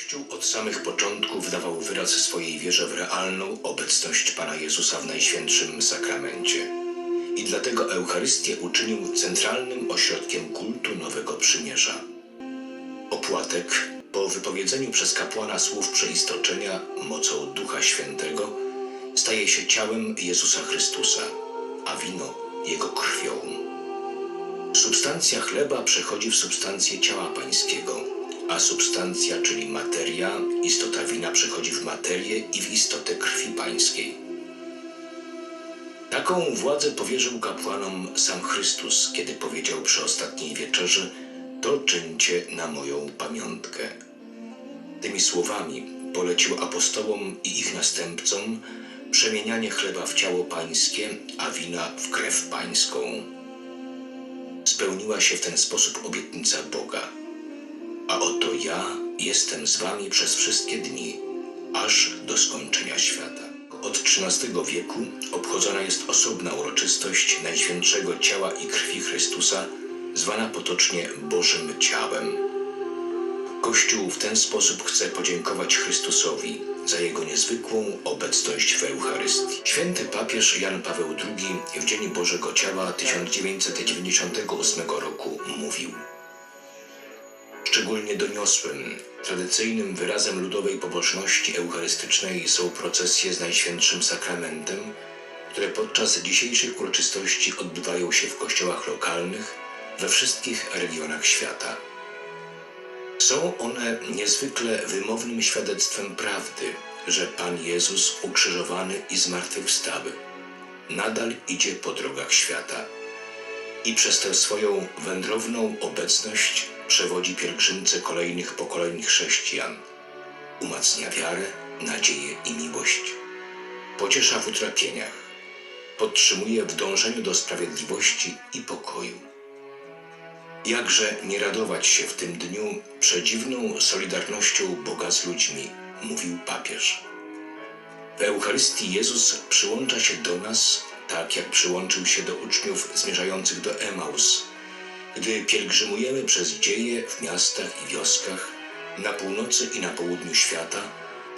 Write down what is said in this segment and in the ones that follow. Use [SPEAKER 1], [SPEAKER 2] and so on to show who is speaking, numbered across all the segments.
[SPEAKER 1] Kościół od samych początków dawał wyraz swojej wierze w realną obecność Pana Jezusa w Najświętszym Sakramencie. I dlatego Eucharystię uczynił centralnym ośrodkiem kultu Nowego Przymierza. Opłatek, po wypowiedzeniu przez kapłana słów przeistoczenia mocą Ducha Świętego, staje się ciałem Jezusa Chrystusa, a wino Jego krwią. Substancja chleba przechodzi w substancję ciała pańskiego, a substancja, czyli materia, istota wina przechodzi w materię i w istotę krwi pańskiej. Taką władzę powierzył kapłanom sam Chrystus, kiedy powiedział przy ostatniej wieczerzy: To czyńcie na moją pamiątkę. Tymi słowami polecił apostołom i ich następcom przemienianie chleba w ciało pańskie, a wina w krew pańską. Spełniła się w ten sposób obietnica Boga. Oto ja jestem z wami przez wszystkie dni, aż do skończenia świata. Od XIII wieku obchodzona jest osobna uroczystość Najświętszego Ciała i Krwi Chrystusa, zwana potocznie Bożym Ciałem. Kościół w ten sposób chce podziękować Chrystusowi za jego niezwykłą obecność w Eucharystii. Święty papież Jan Paweł II w Dzień Bożego Ciała 1998 roku mówił Szczególnie doniosłym, tradycyjnym wyrazem ludowej pobożności eucharystycznej są procesje z Najświętszym Sakramentem, które podczas dzisiejszych uroczystości odbywają się w kościołach lokalnych we wszystkich regionach świata. Są one niezwykle wymownym świadectwem prawdy, że Pan Jezus ukrzyżowany i zmartwychwstały nadal idzie po drogach świata i przez tę swoją wędrowną obecność przewodzi pielgrzymce kolejnych pokoleń chrześcijan, umacnia wiarę, nadzieję i miłość, pociesza w utrapieniach, podtrzymuje w dążeniu do sprawiedliwości i pokoju. Jakże nie radować się w tym dniu przedziwną solidarnością Boga z ludźmi, mówił papież. W Eucharystii Jezus przyłącza się do nas, tak jak przyłączył się do uczniów zmierzających do Emaus, gdy pielgrzymujemy przez dzieje w miastach i wioskach, na północy i na południu świata,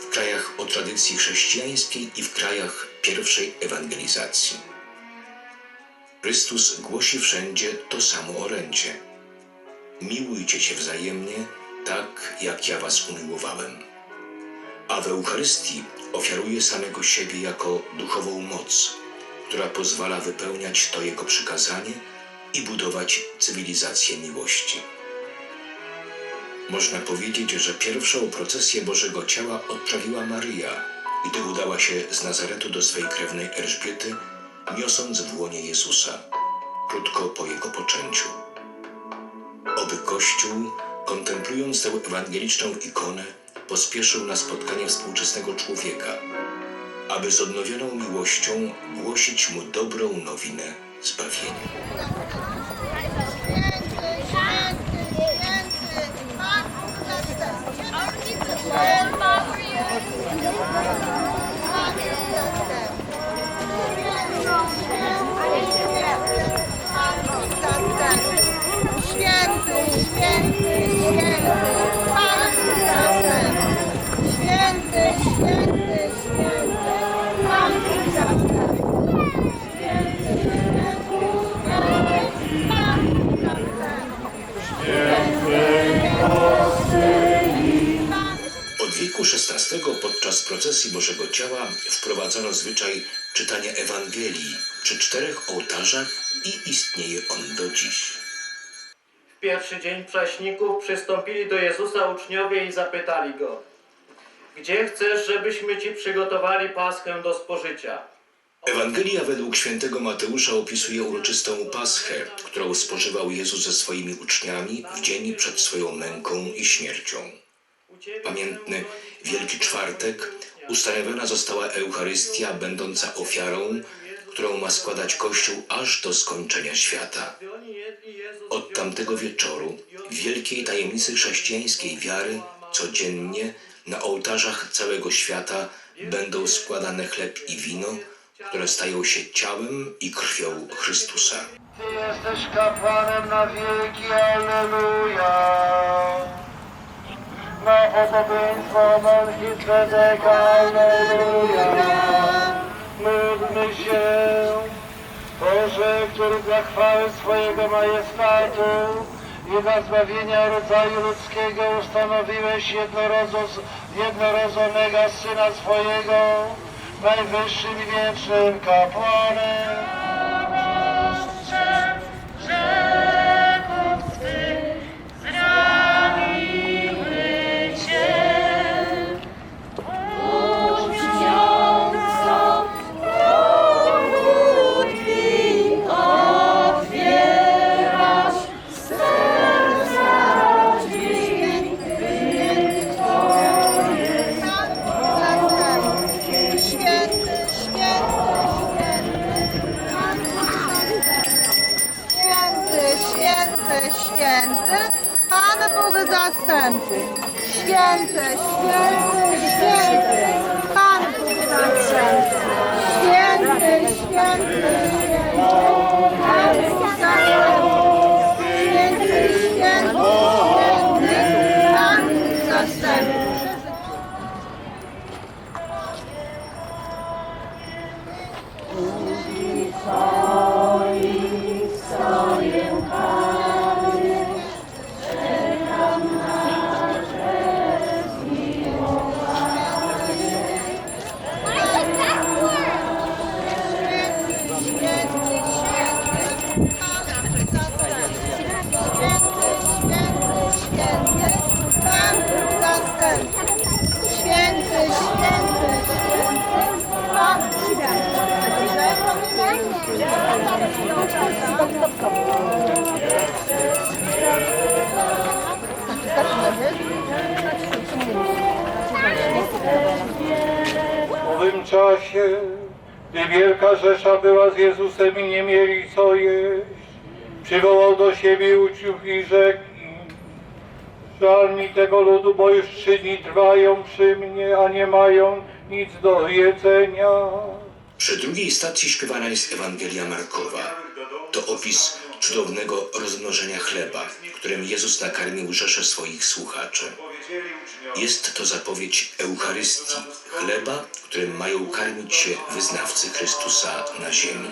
[SPEAKER 1] w krajach o tradycji chrześcijańskiej i w krajach pierwszej ewangelizacji. Chrystus głosi wszędzie to samo orędzie. Miłujcie się wzajemnie, tak jak ja was umiłowałem. A w Eucharystii ofiaruje samego siebie jako duchową moc, która pozwala wypełniać to Jego przykazanie i budować cywilizację miłości. Można powiedzieć, że pierwszą procesję Bożego Ciała odprawiła Maryja, gdy udała się z Nazaretu do swej krewnej Elżbiety, niosąc w łonie Jezusa, krótko po Jego poczęciu. Oby Kościół, kontemplując tę ewangeliczną ikonę, pospieszył na spotkanie współczesnego człowieka, aby z odnowioną miłością głosić mu dobrą nowinę zbawienia.
[SPEAKER 2] Święty,
[SPEAKER 1] wieku XVI podczas procesji Bożego Ciała wprowadzono zwyczaj czytania Ewangelii przy czterech ołtarzach i istnieje on do dziś.
[SPEAKER 3] W pierwszy dzień Prześników przystąpili do Jezusa uczniowie i zapytali Go Gdzie chcesz, żebyśmy Ci przygotowali Paschę do spożycia?
[SPEAKER 1] Ewangelia według świętego Mateusza opisuje uroczystą Paschę, którą spożywał Jezus ze swoimi uczniami w dzień przed swoją męką i śmiercią. Pamiętny Wielki Czwartek ustanowiona została Eucharystia, będąca ofiarą, którą ma składać Kościół aż do skończenia świata. Od tamtego wieczoru, wielkiej tajemnicy chrześcijańskiej wiary, codziennie na ołtarzach całego świata będą składane chleb i wino, które stają się ciałem i krwią Chrystusa.
[SPEAKER 4] Ty jesteś kapłanem na wieki, Alleluja. Na podobieństwo Melchizedeka. Alleluja. Módlmy się, Boże, który dla chwały swojego majestatu i dla zbawienia rodzaju ludzkiego ustanowiłeś jednorodzonego Syna swojego, najwyższym i wiecznym kapłanem.
[SPEAKER 2] Bóg zastępy. Święty, święty, święty, Pan Bóg. Święty, święty, święty, Pan Bóg. Święty, święty, święty. Święty,
[SPEAKER 4] czasie, gdy wielka rzesza była z Jezusem i nie mieli co jeść, przywołał do siebie uczniów i rzekł im, Żal mi tego ludu, bo już trzy dni trwają przy mnie, a nie mają nic do jedzenia.
[SPEAKER 5] Przy drugiej stacji śpiewana jest Ewangelia Markowa. To opis cudownego rozmnożenia chleba, którym Jezus nakarmił rzesze swoich słuchaczy. Jest to zapowiedź Eucharystii, chleba, którym mają karmić się wyznawcy Chrystusa na ziemi.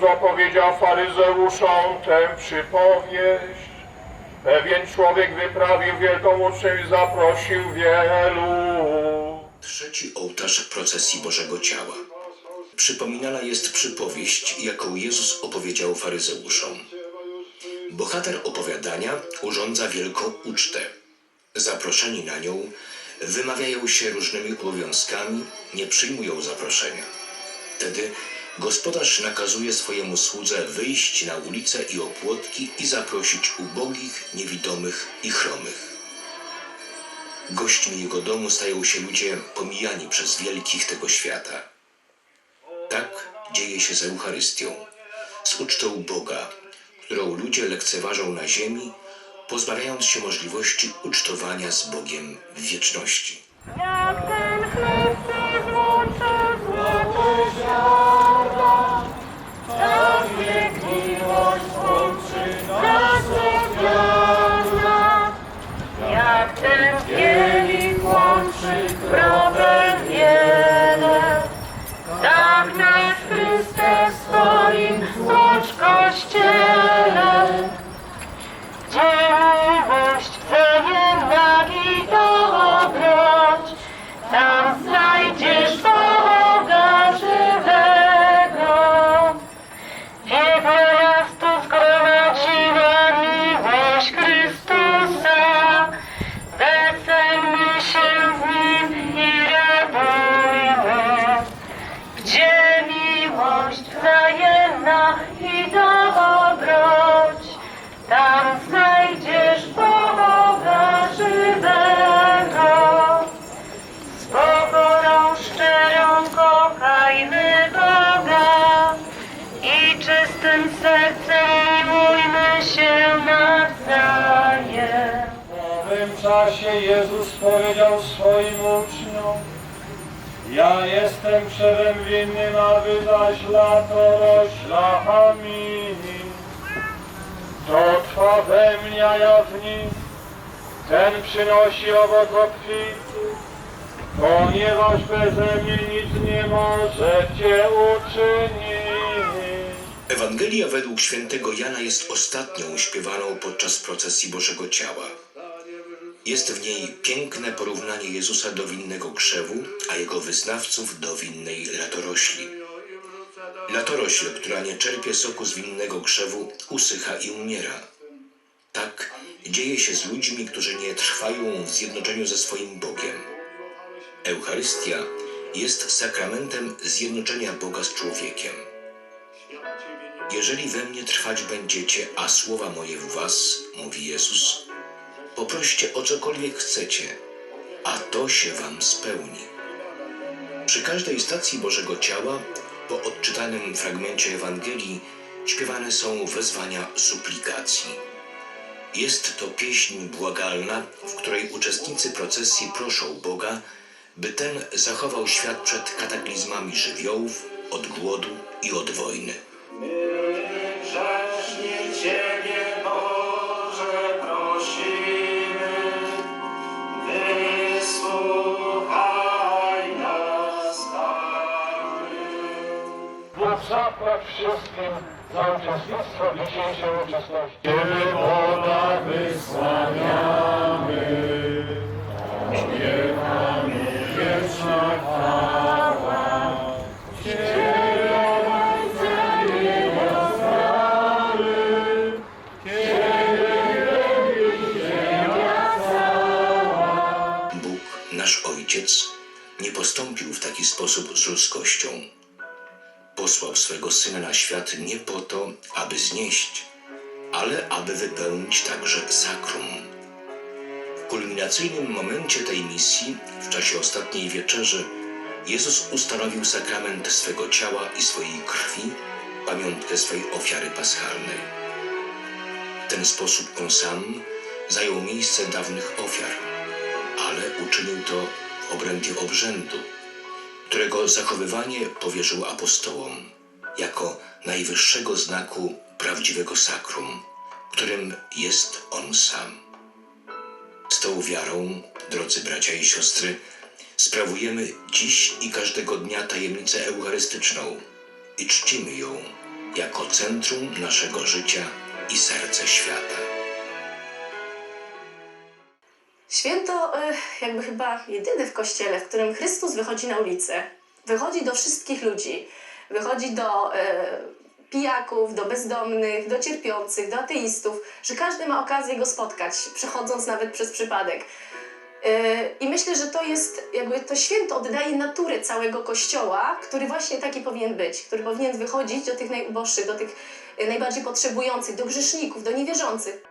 [SPEAKER 4] Jezus opowiedział faryzeuszom tę przypowieść. Pewien człowiek wyprawił wielką ucztę i zaprosił wielu.
[SPEAKER 1] Trzeci ołtarz procesji Bożego Ciała. Przypominana jest przypowieść, jaką Jezus opowiedział faryzeuszom. Bohater opowiadania urządza wielką ucztę. Zaproszeni na nią wymawiają się różnymi obowiązkami, nie przyjmują zaproszenia. Wtedy gospodarz nakazuje swojemu słudze wyjść na ulicę i opłotki i zaprosić ubogich, niewidomych i chromych. Gośćmi jego domu stają się ludzie pomijani przez wielkich tego świata. Tak dzieje się z Eucharystią, z ucztą Boga, którą ludzie lekceważą na ziemi, pozbawiając się możliwości ucztowania z Bogiem w wieczności.
[SPEAKER 5] Jak ten Chrystus nasz miłość wzajemna i dobroć, tam znajdziesz Boga żywego. Z pokorą szczerą kochajmy Boga i czystym sercem miłujmy się nawzajem.
[SPEAKER 4] W owym czasie Jezus powiedział swoim uczniom, ja jestem krzewem winnym, a wy zaś latoroślami. To trwa we mnie, a ja w nim, ten przynosi owoc obfity, ponieważ beze mnie nic nie możecie uczynić.
[SPEAKER 1] Ewangelia według świętego Jana jest ostatnią śpiewaną podczas procesji Bożego Ciała. Jest w niej piękne porównanie Jezusa do winnego krzewu, a jego wyznawców do winnej latorośli. Latorośl, która nie czerpie soku z winnego krzewu, usycha i umiera. Tak dzieje się z ludźmi, którzy nie trwają w zjednoczeniu ze swoim Bogiem. Eucharystia jest sakramentem zjednoczenia Boga z człowiekiem. Jeżeli we mnie trwać będziecie, a słowa moje w was, mówi Jezus, poproście o cokolwiek chcecie, a to się wam spełni. Przy każdej stacji Bożego Ciała, po odczytanym fragmencie Ewangelii, śpiewane są wezwania suplikacji. Jest to pieśń błagalna, w której uczestnicy procesji proszą Boga, by ten zachował świat przed kataklizmami żywiołów, od głodu i od wojny.
[SPEAKER 3] Grzecznie Ciebie, Boże,
[SPEAKER 4] zapłać wszystkim za uczestnictwo w dzisiejszej uczestności. Ciebie Boga wysławiamy. Niech Panu wieczna chwała. Ciebie Ojca niedoznały.
[SPEAKER 1] Bóg, nasz Ojciec, nie postąpił w taki sposób z ludzkością. Posłał swego Syna na świat nie po to, aby znieść, ale aby wypełnić także sakrum. W kulminacyjnym momencie tej misji, w czasie ostatniej wieczerzy, Jezus ustanowił sakrament swego ciała i swojej krwi, pamiątkę swej ofiary paschalnej. W ten sposób On sam zajął miejsce dawnych ofiar, ale uczynił to w obrębie obrzędu, którego zachowywanie powierzył apostołom jako najwyższego znaku prawdziwego sakrum, którym jest On sam. Z tą wiarą, drodzy bracia i siostry, sprawujemy dziś i każdego dnia tajemnicę eucharystyczną i czcimy ją jako centrum naszego życia i serce świata.
[SPEAKER 6] Święto y, jakby chyba jedyne w kościele, w którym Chrystus wychodzi na ulicę. Wychodzi do wszystkich ludzi. Wychodzi do y, pijaków, do bezdomnych, do cierpiących, do ateistów, że każdy ma okazję go spotkać, przechodząc nawet przez przypadek. Y, I myślę, że to jest jakby to święto oddaje naturę całego kościoła, który właśnie taki powinien być, który powinien wychodzić do tych najuboższych, do tych najbardziej potrzebujących, do grzeszników, do niewierzących.